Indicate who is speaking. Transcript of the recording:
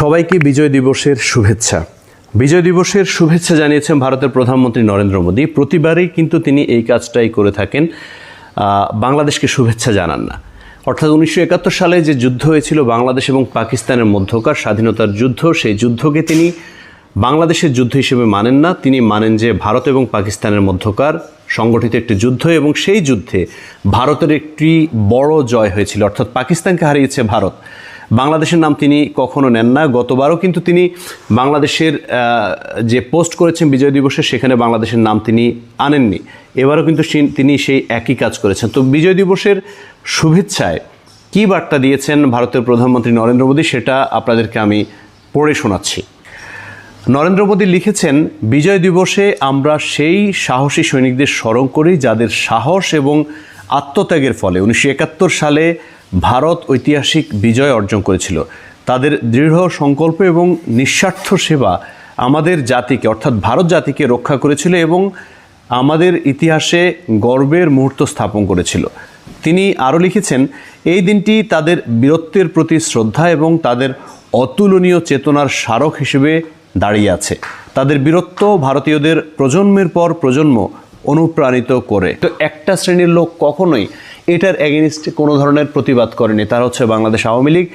Speaker 1: সবাইকে বিজয় দিবসের শুভেচ্ছা। বিজয় দিবসের শুভেচ্ছা জানিয়েছেন ভারতের প্রধানমন্ত্রী নরেন্দ্র মোদী। প্রতিবারই কিন্তু তিনি এই কাজটাই করে থাকেন। বাংলাদেশকে শুভেচ্ছা জানান না। অর্থাৎ উনিশশো একাত্তর সালে যে যুদ্ধ হয়েছিল বাংলাদেশ এবং পাকিস্তানের মধ্যকার স্বাধীনতার যুদ্ধ, সেই যুদ্ধকে তিনি বাংলাদেশের যুদ্ধ হিসেবে মানেন না। তিনি মানেন যে ভারত এবং পাকিস্তানের মধ্যকার সংগঠিত একটি যুদ্ধ এবং সেই যুদ্ধে ভারতের একটি বড় জয় হয়েছিল। অর্থাৎ পাকিস্তানকে হারিয়েছে ভারত। বাংলাদেশের নাম তিনি কখনো নেন না, গতবারও কিন্তু তিনি বাংলাদেশের যে পোস্ট করেছেন বিজয় দিবসে, সেখানে বাংলাদেশের নাম তিনি আনেননি। এবারও কিন্তু তিনি সেই একই কাজ করেছেন। তো বিজয় দিবসের শুভেচ্ছায় কী বার্তা দিয়েছেন ভারতের প্রধানমন্ত্রী নরেন্দ্র মোদী, সেটা আপনাদেরকে আমি পড়ে শোনাচ্ছি। নরেন্দ্র মোদী লিখেছেন, বিজয় দিবসে আমরা সেই সাহসী সৈনিকদের স্মরণ করি, যাদের সাহস এবং আত্মত্যাগের ফলে উনিশশো একাত্তর সালে ভারত ঐতিহাসিক বিজয় অর্জন করেছিল। তাদের দৃঢ় সংকল্প এবং নিঃস্বার্থ সেবা আমাদের জাতিকে, অর্থাৎ ভারত জাতিকে রক্ষা করেছিল এবং আমাদের ইতিহাসে গর্বের মুহূর্ত স্থাপন করেছিল। তিনি আরও লিখেছেন, এই দিনটি তাদের বীরত্বের প্রতি শ্রদ্ধা এবং তাদের অতুলনীয় চেতনার স্মারক হিসেবে দাঁড়িয়ে আছে। তাদের বীরত্ব ভারতীয়দের প্রজন্মের পর প্রজন্ম অনুপ্রাণিত করে। তো একটা শ্রেণির লোক কখনোই এটার এগেনস্টে কোনো ধরনের প্রতিবাদ করেনি। তার হচ্ছে বাংলাদেশ আওয়ামী লীগ।